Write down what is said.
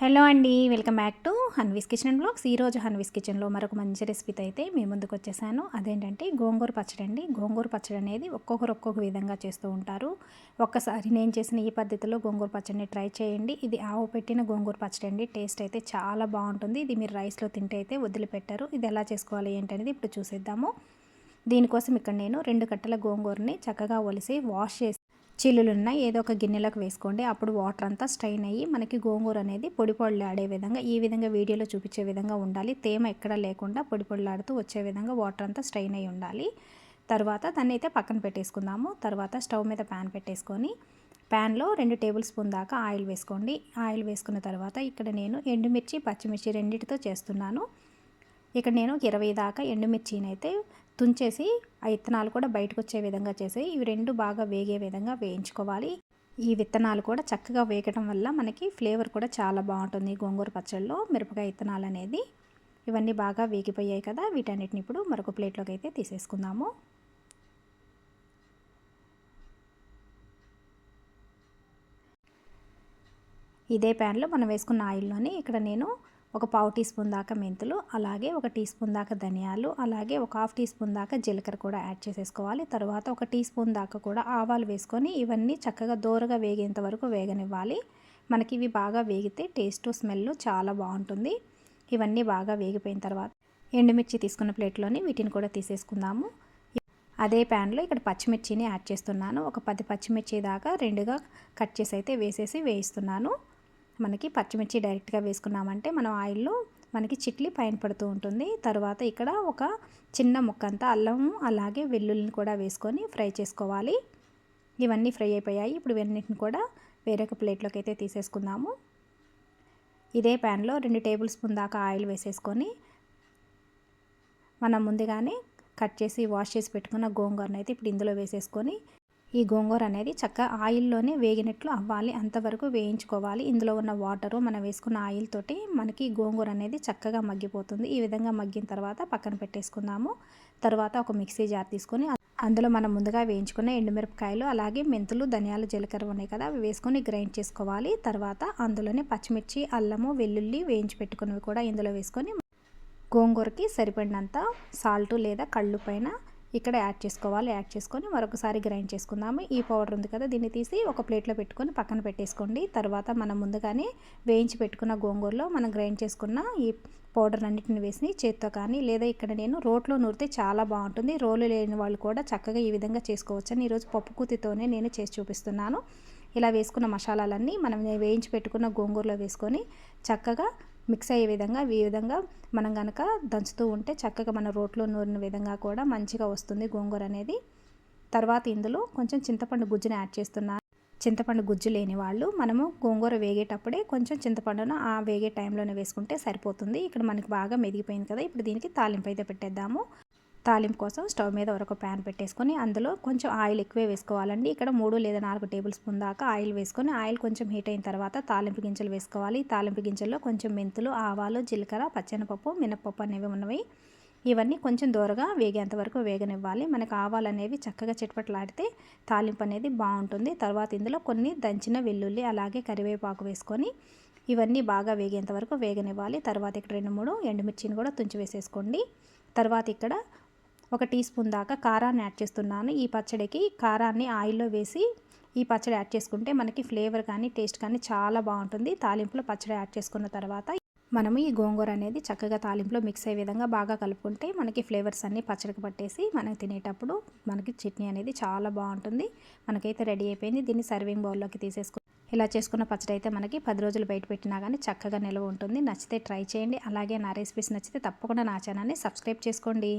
Hello అండి welcome back to Hanvi's kitchen and blogs. ఈరోజు హన్వీస్ కిచెన్లో మరొక మంచి రెసిపీతో అయితే మీ ముందుకు వచ్చేసాను. అదేంటంటే గోంగూర పచ్చడి అండి. గోంగూర పచ్చడి అనేది ఒక్కొక్కరు ఒక్కొక్క విధంగా చేస్తూ ఉంటారు. ఒక్కసారి నేను చేసిన ఈ పద్ధతిలో గోంగూర పచ్చడిని ట్రై చేయండి. ఇది ఆవు పెట్టిన గోంగూర పచ్చడి అండి. టేస్ట్ అయితే చాలా బాగుంటుంది. ఇది మీరు రైస్లో తింటే అయితే వదిలిపెట్టారు. ఇది ఎలా చేసుకోవాలి ఏంటనేది ఇప్పుడు చూసేద్దాము. దీనికోసం ఇక్కడ నేను రెండు కట్టల గోంగూరని చక్కగా ఒలిసి వాష్ చేసి చిల్లులు ఉన్నాయి ఏదో ఒక గిన్నెలకు వేసుకోండి. అప్పుడు వాటర్ అంతా స్ట్రైన్ అయ్యి మనకి గోంగూర అనేది పొడి పొడిలాడే విధంగా ఈ విధంగా వీడియోలో చూపించే విధంగా ఉండాలి. తేమ ఎక్కడ లేకుండా పొడి పొడిలాడుతూ వచ్చే విధంగా వాటర్ అంతా స్ట్రైన్ అయ్యి ఉండాలి. తర్వాత దాన్ని అయితే పక్కన పెట్టేసుకుందాము. తర్వాత స్టవ్ మీద ప్యాన్ పెట్టేసుకొని ప్యాన్లో రెండు టేబుల్ స్పూన్ దాకా ఆయిల్ వేసుకోండి. ఆయిల్ వేసుకున్న తర్వాత ఇక్కడ నేను ఎండుమిర్చి పచ్చిమిర్చి రెండింటితో చేస్తున్నాను. ఇక్కడ నేను ఇరవై దాకా ఎండుమిర్చిని అయితే తుంచేసి ఆ విత్తనాలు కూడా బయటకు వచ్చే విధంగా చేసి ఇవి రెండు బాగా వేగే విధంగా వేయించుకోవాలి. ఈ విత్తనాలు కూడా చక్కగా వేగటం వల్ల మనకి ఫ్లేవర్ కూడా చాలా బాగుంటుంది గోంగూర పచ్చళ్ళలో మిరపకాయ విత్తనాలు అనేది. ఇవన్నీ బాగా వేగిపోయాయి కదా వీటన్నిటిని ఇప్పుడు మరొక ప్లేట్లోకి అయితే తీసేసుకుందాము. ఇదే ప్యాన్లో మనం వేసుకున్న ఆయిల్లోని ఇక్కడ నేను ఒక పావు టీ స్పూన్ దాకా మెంతులు అలాగే ఒక టీ స్పూన్ దాకా ధనియాలు అలాగే ఒక హాఫ్ టీ స్పూన్ దాకా జీలకర్ర కూడా యాడ్ చేసేసుకోవాలి. తర్వాత ఒక టీ స్పూన్ దాకా కూడా ఆవాలు వేసుకొని ఇవన్నీ చక్కగా దోరగా వేగేంత వరకు వేగనివ్వాలి. మనకి ఇవి బాగా వేగితే టేస్ట్ స్మెల్ చాలా బాగుంటుంది. ఇవన్నీ బాగా వేగిపోయిన తర్వాత ఎండుమిర్చి తీసుకున్న ప్లేట్లోని వీటిని కూడా తీసేసుకుందాము. అదే ప్యాన్లో ఇక్కడ పచ్చిమిర్చిని యాడ్ చేస్తున్నాను. ఒక పది పచ్చిమిర్చి దాకా రెండుగా కట్ చేసి అయితే వేసేసి వేయిస్తున్నాను. మనకి పచ్చిమిర్చి డైరెక్ట్గా వేసుకున్నామంటే మనం ఆయిల్లో మనకి చిట్లి పైన పడుతూ ఉంటుంది. తర్వాత ఇక్కడ ఒక చిన్న ముక్కంతా అల్లం అలాగే వెల్లుల్లిని కూడా వేసుకొని ఫ్రై చేసుకోవాలి. ఇవన్నీ ఫ్రై అయిపోయాయి. ఇప్పుడు ఇవన్నిటిని కూడా వేరొక ప్లేట్లోకి అయితే తీసేసుకుందాము. ఇదే ప్యాన్లో రెండు టేబుల్ స్పూన్ దాకా ఆయిల్ వేసేసుకొని మనం ముందుగానే కట్ చేసి వాష్ చేసి పెట్టుకున్న గోంగూరను అయితే ఇప్పుడు ఇందులో వేసేసుకొని ఈ గోంగూర అనేది చక్కగా ఆయిల్లోనే వేగినట్లు అవ్వాలి. అంతవరకు వేయించుకోవాలి. ఇందులో ఉన్న వాటరు మనం వేసుకున్న ఆయిల్ తోటి మనకి గోంగూర అనేది చక్కగా మగ్గిపోతుంది. ఈ విధంగా మగ్గిన తర్వాత పక్కన పెట్టేసుకుందాము. తర్వాత ఒక మిక్సీ జార్ తీసుకొని అందులో మనం ముందుగా వేయించుకున్న ఎండుమిరపకాయలు అలాగే మెంతులు ధనియాలు జీలకర్ర ఉన్నాయి కదా అవి వేసుకొని గ్రైండ్ చేసుకోవాలి. తర్వాత అందులోనే పచ్చిమిర్చి అల్లము వెల్లుల్లి వేయించి పెట్టుకున్నవి కూడా ఇందులో వేసుకొని గోంగూరకి సరిపడినంత సాల్ట్ లేదా కళ్ళు పైన ఇక్కడ యాడ్ చేసుకోవాలి. యాడ్ చేసుకొని మరొకసారి గ్రైండ్ చేసుకుందాము. ఈ పౌడర్ ఉంది కదా దీన్ని తీసి ఒక ప్లేట్లో పెట్టుకొని పక్కన పెట్టేసుకోండి. తర్వాత మనం ముందుగానే వేయించి పెట్టుకున్న గోంగూరలో మనం గ్రైండ్ చేసుకున్న ఈ పౌడర్ అన్నిటిని వేసి చేత్తో కానీ లేదా ఇక్కడ నేను రోట్లో నూరితే చాలా బాగుంటుంది. రోలు లేని వాళ్ళు కూడా చక్కగా ఈ విధంగా చేసుకోవచ్చని ఈరోజు పప్పు కూతితోనే నేను చేసి చూపిస్తున్నాను. ఇలా వేసుకున్న మసాలాలన్నీ మనం వేయించి పెట్టుకున్న గోంగూరలో వేసుకొని చక్కగా మిక్స్ అయ్యే విధంగా ఈ విధంగా మనం కనుక దంచుతూ ఉంటే చక్కగా మన రోట్లో నూరిన విధంగా కూడా మంచిగా వస్తుంది గోంగూర అనేది. తర్వాత ఇందులో కొంచెం చింతపండు గుజ్జుని యాడ్ చేస్తున్నాను. చింతపండు గుజ్జు లేని వాళ్ళు మనము గోంగూర వేగేటప్పుడే కొంచెం చింతపండును ఆ వేగే టైంలోనే వేసుకుంటే సరిపోతుంది. ఇక్కడ మనకి బాగా మెదిగిపోయింది కదా ఇప్పుడు దీనికి తాలింపు అయితే పెట్టేద్దాము. తాలింపు కోసం స్టవ్ మీద ఒక ప్యాన్ పెట్టేసుకొని అందులో కొంచెం ఆయిల్ ఎక్కువే వేసుకోవాలండి. ఇక్కడ మూడు లేదా నాలుగు టేబుల్ స్పూన్ దాకా ఆయిల్ వేసుకొని ఆయిల్ కొంచెం హీట్ అయిన తర్వాత తాలింపు గింజలు వేసుకోవాలి. తాలింపు గింజల్లో కొంచెం మెంతులు ఆవాలు జీలకర్ర పచ్చెనపప్పు మినపప్పు అనేవి ఉన్నవి. ఇవన్నీ కొంచెం దూరగా వేగేంత వరకు వేగనివ్వాలి. మనకు ఆవాలు అనేవి చక్కగా చిట్పట్లాడితే తాలింపు అనేది బాగుంటుంది. తర్వాత ఇందులో కొన్ని దంచిన వెల్లుల్లి అలాగే కరివేపాకు వేసుకొని ఇవన్నీ బాగా వేగేంత వరకు వేగనివ్వాలి. తర్వాత ఇక్కడ రెండు మూడు ఎండుమిర్చిని కూడా తుంచి వేసేసుకోండి. తర్వాత ఇక్కడ ఒక టీ స్పూన్ దాకా కారాన్ని యాడ్ చేస్తున్నాను. ఈ పచ్చడికి కారాన్ని ఆయిల్లో వేసి ఈ పచ్చడి యాడ్ చేసుకుంటే మనకి ఫ్లేవర్ కానీ టేస్ట్ కానీ చాలా బాగుంటుంది. తాలింపులో పచ్చడి యాడ్ చేసుకున్న తర్వాత మనము ఈ గోంగూర అనేది చక్కగా తాలింపులో మిక్స్ అయ్యే విధంగా బాగా కలుపుకుంటే మనకి ఫ్లేవర్స్ అన్నీ పచ్చడికి పట్టేసి మనం తినేటప్పుడు మనకి చట్నీ అనేది చాలా బాగుంటుంది. మనకైతే రెడీ అయిపోయింది. దీన్ని సర్వింగ్ బౌల్లోకి తీసేసుకు ఇలా చేసుకున్న పచ్చడి అయితే మనకి పది రోజులు బయట పెట్టినా కానీ చక్కగా నిల్వ ఉంటుంది. నచ్చితే ట్రై చేయండి. అలాగే నా రెసిపీస్ నచ్చితే తప్పకుండా నా ఛానల్ని సబ్స్క్రైబ్ చేసుకోండి.